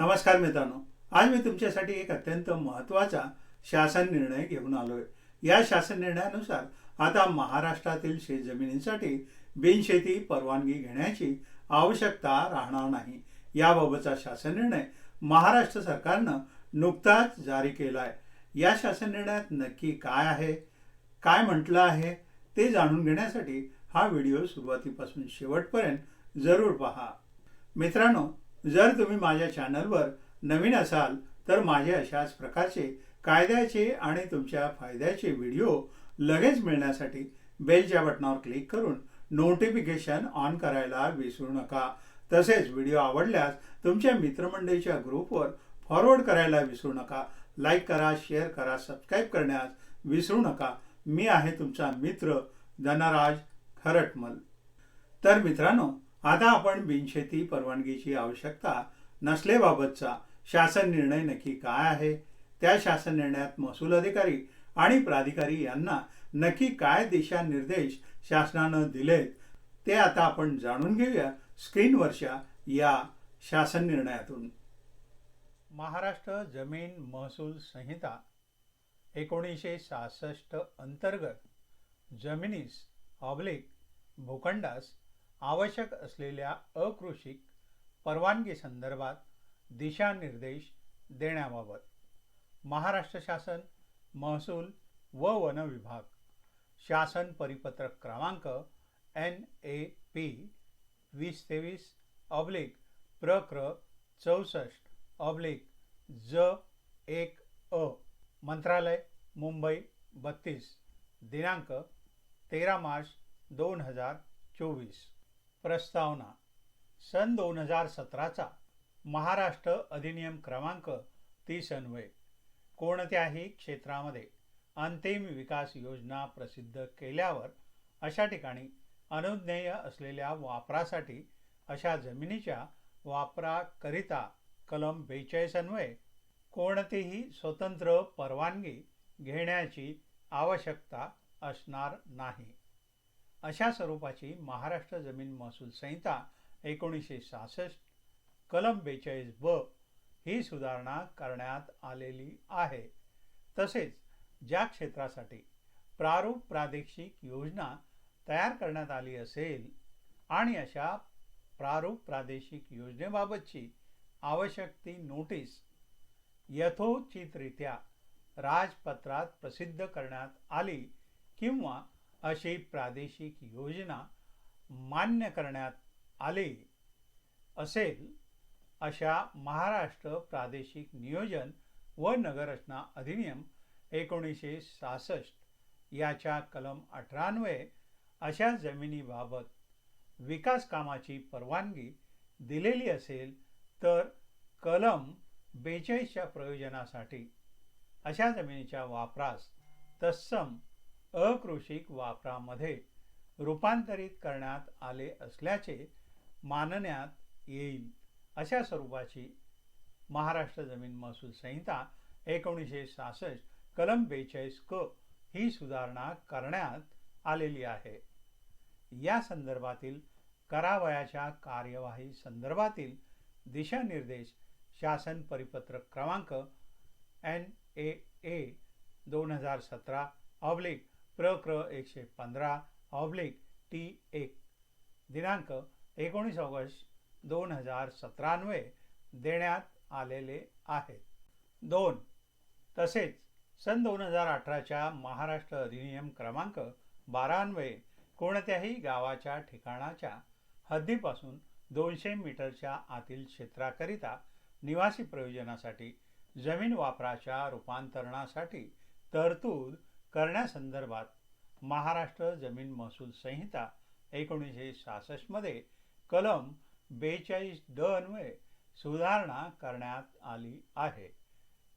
नमस्कार मित्रांनो. आज मी तुमच्यासाठी एक अत्यंत महत्त्वाचा शासन निर्णय घेऊन आलो आहे या शासन निर्णयानुसार आता महाराष्ट्रातील शेतजमिनींसाठी बिनशेती परवानगी घेण्याची आवश्यकता राहणार नाही. याबाबतचा शासन निर्णय महाराष्ट्र सरकारनं नुकताच जारी केला आहे या शासन निर्णयात नक्की काय आहे? काय म्हटलं आहे? ते जाणून घेण्यासाठी हा व्हिडिओ सुरुवातीपासून शेवटपर्यंत जरूर पहा. मित्रांनो जर तुम्ही माझ्या चॅनलवर नवीन असाल तर माझे अशाच प्रकारचे कायद्याचे आणि तुमच्या फायद्याचे व्हिडिओ लगेच मिळण्यासाठी बेलच्या बटनावर क्लिक करून नोटिफिकेशन ऑन करायला विसरू नका. तसेच व्हिडिओ आवडल्यास तुमच्या मित्रमंडळीच्या ग्रुपवर फॉरवर्ड करायला विसरू नका. लाईक करा शेअर करा सबस्क्राईब करण्यास विसरू नका. मी आहे तुमचा मित्र धनराज खरटमल. तर मित्रांनो आता आपण बिनशेती परवानगीची आवश्यकता नसलेबाबतचा शासन निर्णय नक्की काय आहे? त्या शासन निर्णयात महसूल अधिकारी आणि प्राधिकारी यांना नक्की काय दिशानिर्देश शासनानं दिलेत ते आता आपण जाणून घेऊया स्क्रीनवरच्या या शासन निर्णयातून. महाराष्ट्र जमीन महसूल संहिता एकोणीसशे सहासष्ट अंतर्गत जमिनीस ऑब्लिक भूखंडास आवश्यक असलेल्या अकृषिक परवानगी संदर्भात दिशानिर्देश देण्याबाबत महाराष्ट्र शासन महसूल व वन विभाग शासन परिपत्रक क्रमांक एन ए पी वीस तेवीस ऑब्लिक प्रक्र चौसष्ट ऑब्लिक ज एक अ मंत्रालय मुंबई बत्तीस दिनांक तेरा मार्च दोन हजार चोवीस. प्रस्तावना. सन दोन हजार सतराचा महाराष्ट्र अधिनियम क्रमांक तीस अन्वय. कोणत्याही क्षेत्रामध्ये अंतिम विकास योजना प्रसिद्ध केल्यावर अशा ठिकाणी अनुज्ञेय असलेल्या वापरासाठी अशा जमिनीच्या वापराकरिता कलम बेचाळीस अन्वये कोणतीही स्वतंत्र परवानगी घेण्याची आवश्यकता असणार नाही. अशा स्वरूपाची महाराष्ट्र जमीन महसूल संहिता एकोणीसशे सहासष्ट कलम बेचाळीस ब ही सुधारणा करण्यात आलेली आहे. तसेच ज्या क्षेत्रासाठी प्रारूप प्रादेशिक योजना तयार करण्यात आली असेल आणि अशा प्रारूप प्रादेशिक योजनेबाबतची आवश्यक ती नोटीस यथोचितरित्या राजपत्रात प्रसिद्ध करण्यात आली किंवा अशी प्रादेशिक योजना मान्य करण्यात आली असेल अशा महाराष्ट्र प्रादेशिक नियोजन व नगररचना अधिनियम एकोणीसशे सहासष्ट याच्या कलम अठरान्वये अशा जमिनीबाबत विकास कामाची परवानगी दिलेली असेल तर कलम बेचाळीसच्या प्रयोजनासाठी अशा जमिनीच्या वापरास तत्सम अकृषिक वापरामध्ये रूपांतरित करण्यात आले असल्याचे मानण्यात येईल. अशा स्वरूपाची महाराष्ट्र जमीन महसूल संहिता एकोणीसशे सहासष्ट कलम बेचाळीस क ही सुधारणा करण्यात आलेली आहे. या संदर्भातील करावयाच्या कार्यवाही संदर्भातील दिशानिर्देश शासन परिपत्रक क्रमांक एन ए ए दोन हजार सतरा ऑब्लिक प्र क्र एकशे पंधरा ऑब्लिक टी एक. दिनांक एकोणीस ऑगस्ट दोन हजार सतरान्वे देण्यात आलेले आहेत. दोन. तसेच सन दोन हजार अठराच्या महाराष्ट्र अधिनियम क्रमांक बारान्वये कोणत्याही गावाच्या ठिकाणाच्या हद्दीपासून दोनशे मीटरच्या आतील क्षेत्राकरिता निवासी प्रयोजनासाठी जमीन वापराच्या रूपांतरणासाठी तरतूद करण्यासंदर्भात महाराष्ट्र जमीन महसूल संहिता एकोणीसशे सहासष्टमध्ये कलम बेचाळीस ड सुधारणा करण्यात आली आहे.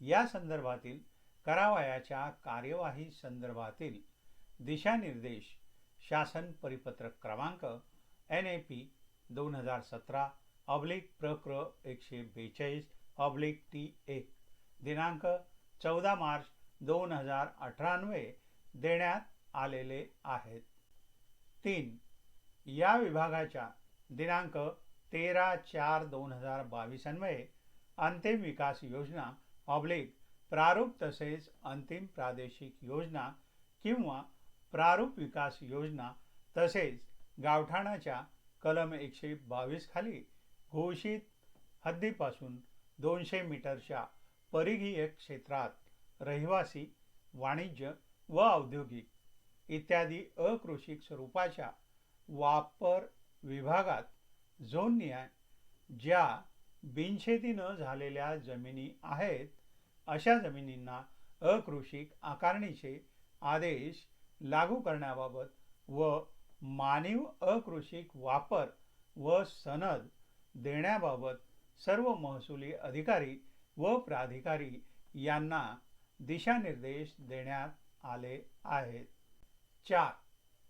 या संदर्भातील करावयाच्या कार्यवाही संदर्भातील दिशानिर्देश शासन परिपत्रक क्रमांक एन ए पी दोन हजार सतरा ऑब्लिक प्रक्र एकशे बेचाळीस ऑब्लिक टी एक दिनांक चौदा मार्च दोन हजार अठरान्वे देण्यात आलेले आहेत. तीन. या विभागाच्या दिनांक तेरा चार दोन हजार बावीस अन्वये अंतिम विकास योजना ऑब्लिक प्रारूप तसेच अंतिम प्रादेशिक योजना किंवा प्रारूप विकास योजना तसेच गावठाणाच्या कलम एकशे बावीस खाली घोषित हद्दीपासून दोनशे मीटरच्या परिघीय क्षेत्रात रहिवासी वाणिज्य व औद्योगिक इत्यादी अकृषिक स्वरूपाच्या वापर विभागात झोन न्याय ज्या बिनशेतीनं झालेल्या जमिनी आहेत अशा जमिनींना अकृषिक आकारणीचे आदेश लागू करण्याबाबत व मानीव अकृषिक वापर व सनद देण्याबाबत सर्व महसुली अधिकारी व प्राधिकारी यांना दिशानिर्देश देण्यात आले आहेत. चार.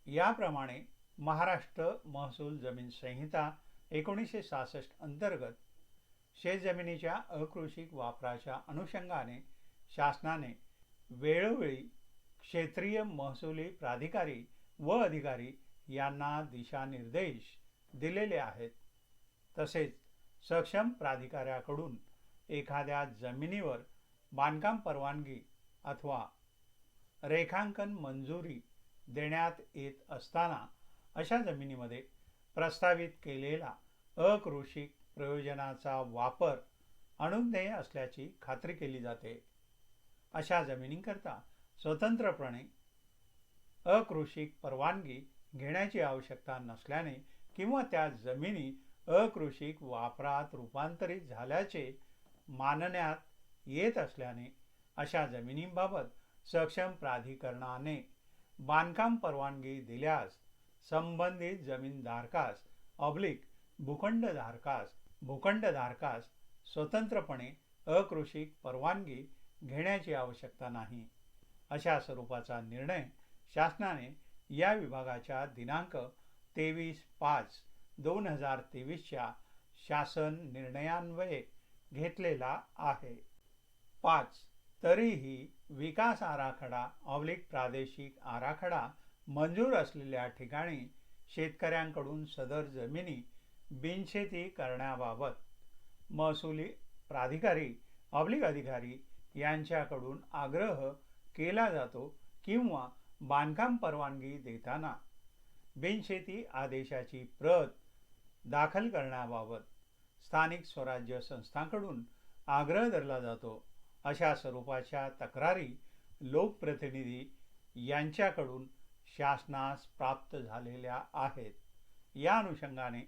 याप्रमाणे महाराष्ट्र महसूल जमीन संहिता एकोणीसशे सहासष्ट अंतर्गत शेतजमिनीच्या अकृषिक वापराच्या अनुषंगाने शासनाने वेळोवेळी क्षेत्रीय महसुली प्राधिकारी व अधिकारी यांना दिशानिर्देश दिलेले आहेत. तसेच सक्षम प्राधिकाऱ्याकडून एखाद्या जमिनीवर बांधकाम परवानगी अथवा रेखांकन मंजुरी देण्यात येत असताना अशा जमिनीमध्ये प्रस्तावित केलेला अकृषिक प्रयोजनाचा वापर अनुज्ञेय असल्याची खात्री केली जाते. अशा जमिनींकरता स्वतंत्रपणे अकृषिक परवानगी घेण्याची आवश्यकता नसल्याने किंवा त्या जमिनी अकृषिक वापरात रूपांतरित झाल्याचे मानण्यात येत असल्याने अशा जमिनींबाबत सक्षम प्राधिकरणाने बांधकाम परवानगी दिल्यास संबंधित जमीनधारकास ऑब्लिक भूखंडधारकास भूखंडधारकास स्वतंत्रपणे अकृषिक परवानगी घेण्याची आवश्यकता नाही. अशा स्वरूपाचा निर्णय शासनाने या विभागाच्या दिनांक तेवीस पाच दोन हजार तेवीसच्या शासन निर्णयान्वये घेतलेला आहे. पाच. तरीही विकास आराखडा ऑब्लिक प्रादेशिक आराखडा मंजूर असलेल्या ठिकाणी शेतकऱ्यांकडून सदर जमिनी बिनशेती करण्याबाबत महसुली प्राधिकारी ऑब्लिक अधिकारी यांच्याकडून आग्रह केला जातो किंवा बांधकाम परवानगी देताना बिनशेती आदेशाची प्रत दाखल करण्याबाबत स्थानिक स्वराज्य संस्थांकडून आग्रह धरला जातो. अशा स्वरूपाच्या तक्रारी लोकप्रतिनिधी यांच्याकडून शासनास प्राप्त झालेल्या आहेत. या अनुषंगाने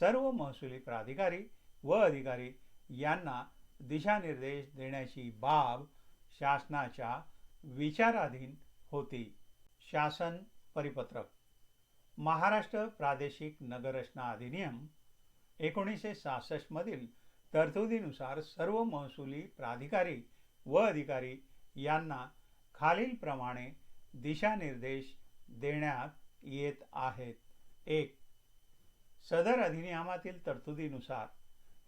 सर्व महसुली प्राधिकारी व अधिकारी यांना दिशानिर्देश देण्याची बाब शासनाच्या विचाराधीन होती. शासन परिपत्रक. महाराष्ट्र प्रादेशिक नगररचना अधिनियम एकोणीसशे सहासष्टमधील तरतुदीनुसार सर्व महसुली प्राधिकारी व अधिकारी यांना खालीलप्रमाणे दिशानिर्देश देण्यात येत आहेत. एक सदर अधिनियमातील तरतुदीनुसार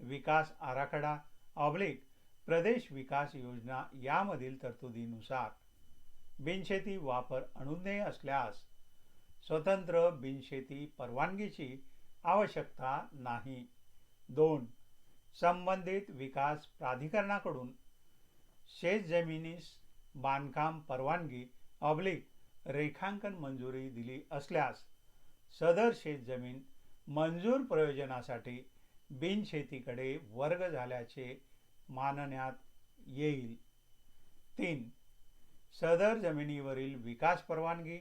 विकास आराखडा ऑब्लिक प्रदेश विकास योजना यामधील तरतुदीनुसार बिनशेती वापर अनुज्ञेय असल्यास स्वतंत्र बिनशेती परवानगीची आवश्यकता नाही. दोन संबंधित विकास प्राधिकरणाकडून शेतजमिनीस बांधकाम परवानगी ऑब्लिक रेखांकन मंजुरी दिली असल्यास सदर शेतजमीन मंजूर प्रयोजनासाठी बिनशेतीकडे वर्ग झाल्याचे मानण्यात येईल. तीन सदर जमिनीवरील विकास परवानगी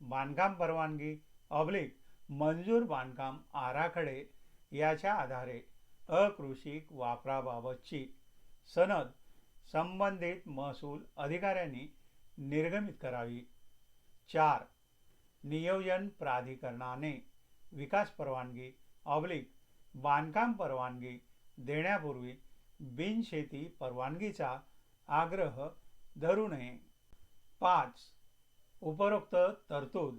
बांधकाम परवानगी ऑब्लिक मंजूर बांधकाम आराखडे याच्या आधारे अकृषिक वापराबाबतची सनद संबंधित महसूल अधिकाऱ्यांनी निर्गमित करावी. चार नियोजन प्राधिकरणाने विकास परवानगी ऑब्लिक बांधकाम परवानगी देण्यापूर्वी बिनशेती परवानगीचा आग्रह धरू नये. पाच उपरोक्त तरतूद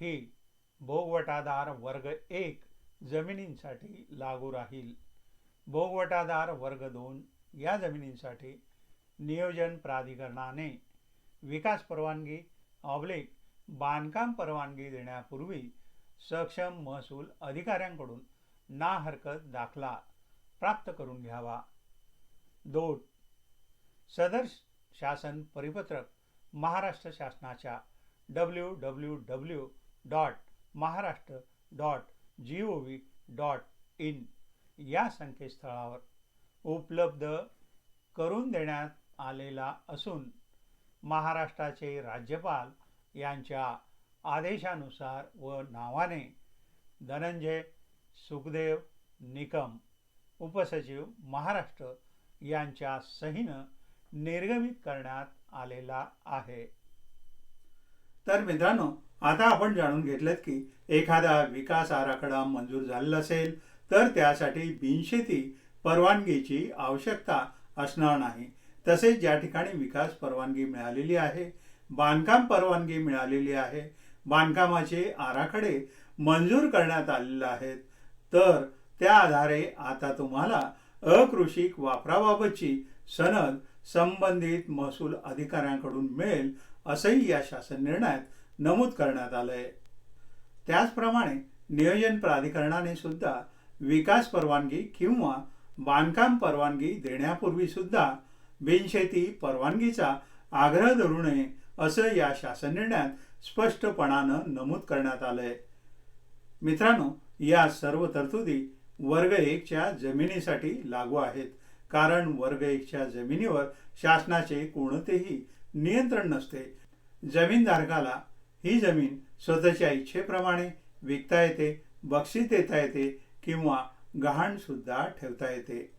ही भोगवटादार वर्ग एक जमिनींसाठी लागू राहील. भोगवटादार वर्ग दोन या जमिनींसाठी नियोजन प्राधिकरणाने विकास परवानगी ऑब्लिक बांधकाम परवानगी देण्यापूर्वी सक्षम महसूल अधिकाऱ्यांकडून ना हरकत दाखला प्राप्त करून घ्यावा. दोन सदर शासन परिपत्रक महाराष्ट्र शासनाच्या W W W dot Maharashtra dot G O V dot in या संकेतस्थळावर उपलब्ध करून देण्यात आलेला असून महाराष्ट्राचे राज्यपाल यांच्या आदेशानुसार व नावाने धनंजय सुखदेव निकम उपसचिव महाराष्ट्र यांच्या सहीनं निर्गमित करण्यात आलेला आहे. तर मित्रांनो आता आपण जाणून घेतलं की एखादा विकास आराखडा मंजूर झालेला असेल तर त्यासाठी बिनशेती परवानगीची आवश्यकता असणार नाही. तसेच ज्या ठिकाणी विकास परवानगी मिळालेली आहे बांधकाम परवानगी मिळालेली आहे बांधकामाचे आराखडे मंजूर करण्यात आलेले आहेत तर त्या आधारे आता तुम्हाला अकृषिक वापराबाबतची सनद संबंधित महसूल अधिकाऱ्यांकडून मिळेल असंही या शासन निर्णयात नमूद करण्यात आलंय. त्याचप्रमाणे नियोजन प्राधिकरणाने सुद्धा विकास परवानगी किंवा बांधकाम परवानगी देण्यापूर्वी सुद्धा बिनशेती परवानगीचा आग्रह धरू नये असं या शासन निर्णयात स्पष्टपणानं नमूद करण्यात आलंय. मित्रांनो या सर्व तरतुदी वर्ग एकच्या जमिनीसाठी लागू आहेत. कारण वर्ग एकच्या जमिनीवर शासनाचे कोणतेही नियंत्रण नसते. जमीनधारकाला ही जमीन स्वतःच्या इच्छेप्रमाणे विकता येते बक्षीस देता येते किंवा गहाणसुद्धा ठेवता येते.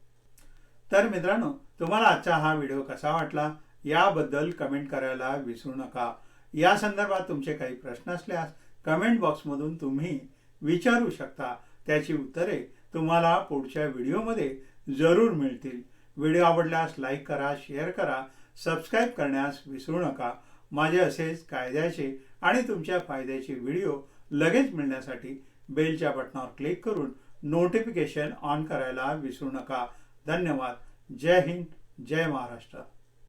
तर मित्रांनो तुम्हाला आजचा हा व्हिडिओ कसा वाटला? याबद्दल कमेंट करायला विसरू नका. या संदर्भात तुमचे काही प्रश्न असल्यास कमेंट बॉक्समधून तुम्ही विचारू शकता. त्याची उत्तरे तुम्हाला पुढच्या व्हिडिओमध्ये जरूर मिळतील. व्हिडिओ आवडल्यास लाईक करा शेअर करा सबस्क्राईब करण्यास विसरू नका. माझे असेच कायद्याचे आणि तुमच्या फायद्याचे व्हिडिओ लगेच मिळण्यासाठी बेलच्या बटनावर क्लिक करून नोटिफिकेशन ऑन करायला विसरू नका. धन्यवाद. जय हिंद जय महाराष्ट्र.